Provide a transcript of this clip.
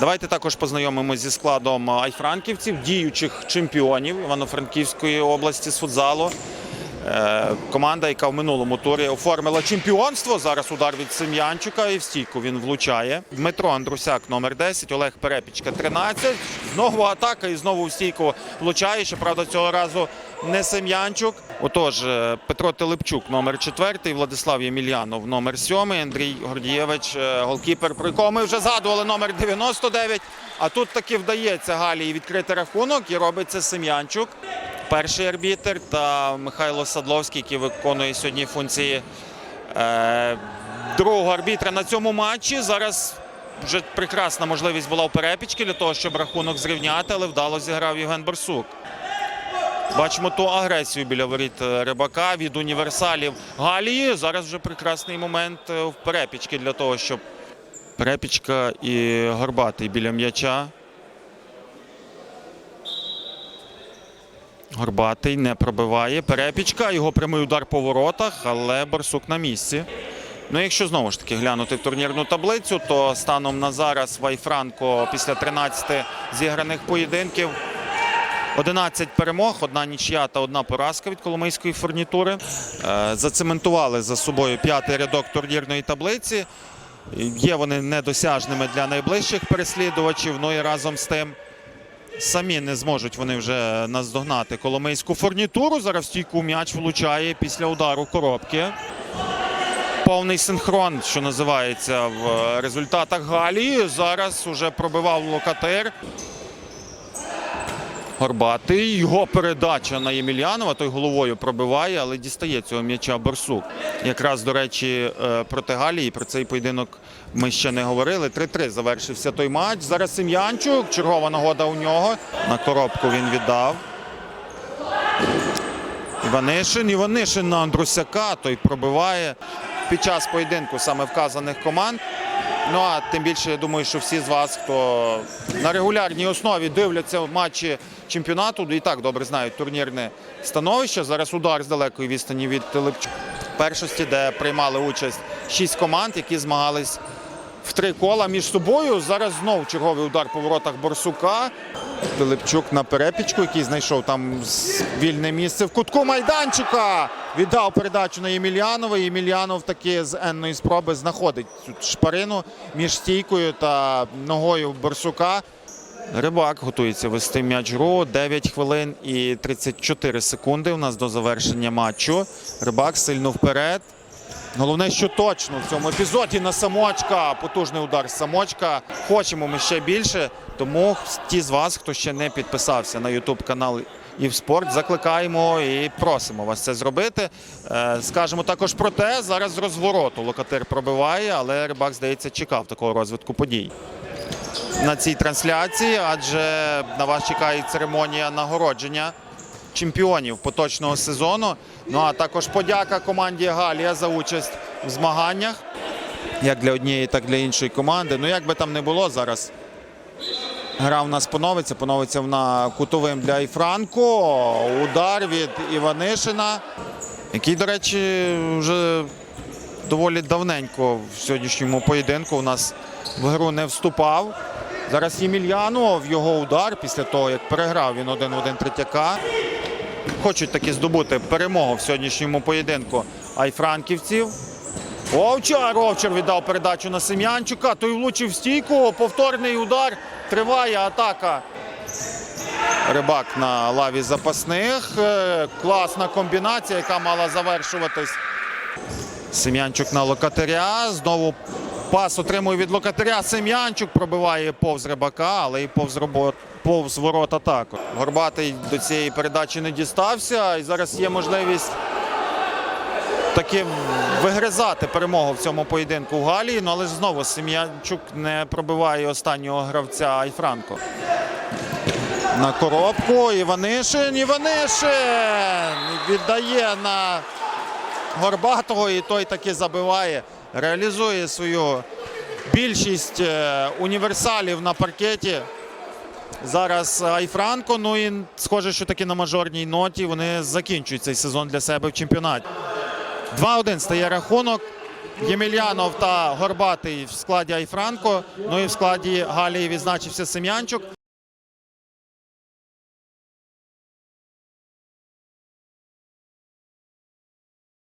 Давайте також познайомимося зі складом айфранківців, діючих чемпіонів Івано-Франківської області з футзалу. Е, Команда, яка в минулому турі оформила чемпіонство. Зараз удар від Сем'янчука і в стійку він влучає. Дмитро Андрусяк, номер 10, Олег Перепічка, 13. Знову атака і знову в стійку влучає. Щоправда, цього разу не Сем'янчук. Отож, е, Петро Телепчук, номер 4, Владислав Ємельянов, номер 7, Андрій Гордієвич, е, голкіпер, про якого ми вже згадували, номер 99. А тут таки вдається Галії відкрити рахунок і робить це Сем'янчук. Перший арбітр та Михайло Садловський, який виконує сьогодні функції е, другого арбітра на цьому матчі. Зараз вже прекрасна можливість була у перепічки для того, щоб рахунок зрівняти, але вдало зіграв Євген Барсук. Бачимо ту агресію біля воріт е, рибака від універсалів Галії. Зараз вже прекрасний момент е, в перепічки для того, щоб перепічка і горбатий біля м'яча. Горбатий не пробиває. Перепічка, його прямий удар по воротах, але Барсук на місці. Ну, якщо знову ж таки глянути в турнірну таблицю, то станом на зараз Вайфранко після 13 зіграних поєдинків 11 перемог, одна нічия та одна поразка від Коломийської фурнітури. Е, Зацементували за собою п'ятий рядок турнірної таблиці. Є вони недосяжними для найближчих переслідувачів. Ну і разом з тим самі не зможуть вони вже наздогнати Коломийську фурнітуру. Зараз стійку м'яч влучає після удару коробки. Повний синхрон, що називається в результатах Галії. Зараз уже пробивав локатир. Горбатий. Його передача на Ємельянова. Той головою пробиває, але дістає цього м'яча Борсук. Якраз, до речі, е, проти Галії про цей поєдинок ми ще не говорили. 3-3 завершився той матч. Зараз Сем'янчук. Чергова нагода у нього. На коробку він віддав. Іванишин. Іванишин на Андрусяка. Той пробиває під час поєдинку саме вказаних команд. Ну а тим більше, я думаю, що всі з вас, хто на регулярній основі дивляться матчі чемпіонату, і так добре знають турнірне становище. Зараз удар з далекої відстані від Телепчука. Першості, де приймали участь шість команд, які змагались в три кола між собою. Зараз знову черговий удар по воротах Борсука. Пилипчук на перепічку, який знайшов там вільне місце в кутку майданчика. Віддав передачу на Ємельянова. Ємельянов таки з енної спроби знаходить цю шпарину між стійкою та ногою Борсука. Рибак готується вести м'яч гру. 9 хвилин і 34 секунди у нас до завершення матчу. Рибак сильно вперед. Головне, що точно в цьому епізоді на самочка. Потужний удар самочка. Хочемо ми ще більше. Тому ті з вас, хто ще не підписався на YouTube канал Івспорт, закликаємо і просимо вас це зробити. Е, Скажемо також про те, зараз з розвороту Локатир пробиває, але рибак, здається, чекав такого розвитку подій на цій трансляції, адже на вас чекає церемонія нагородження чемпіонів поточного сезону. Ну а також подяка команді Галія за участь в змаганнях, як для однієї, так і для іншої команди. Ну як би там не було зараз. Гра в нас поновиться, поновиться вона кутовим для Іфранко. Удар від Іванишина, який, до речі, вже доволі давненько в сьогоднішньому поєдинку у нас в гру не вступав. Зараз Ємельянов, його удар після того, як переграв він один в один третяка. Хочуть таки здобути перемогу в сьогоднішньому поєдинку айфранківців. Овчар, Овчар віддав передачу на Сем'янчука. Той влучив в стійку. Повторний удар. Триває атака. Рибак на лаві запасних. Е, Класна комбінація, яка мала завершуватись. Сем'янчук на локатиря. Знову пас отримує від локатиря. Сем'янчук пробиває повз рибака, але і повз, робот, повз ворота також. Горбатий до цієї передачі не дістався. І зараз є можливість таки вигризати перемогу в цьому поєдинку в Галії. Ну але знову Сем'янчук не пробиває останнього гравця Айфранко. На коробку Іванишин. Іванишин віддає на Горбатого, і той таки забиває, реалізує свою більшість е, універсалів на паркеті. Зараз Айфранко. Ну і схоже, що таки на мажорній ноті вони закінчують цей сезон для себе в чемпіонаті. 2-1 стає рахунок. Ємельянов та Горбатий в складі Айфранко. Ну і в складі Галії відзначився Сем'янчук.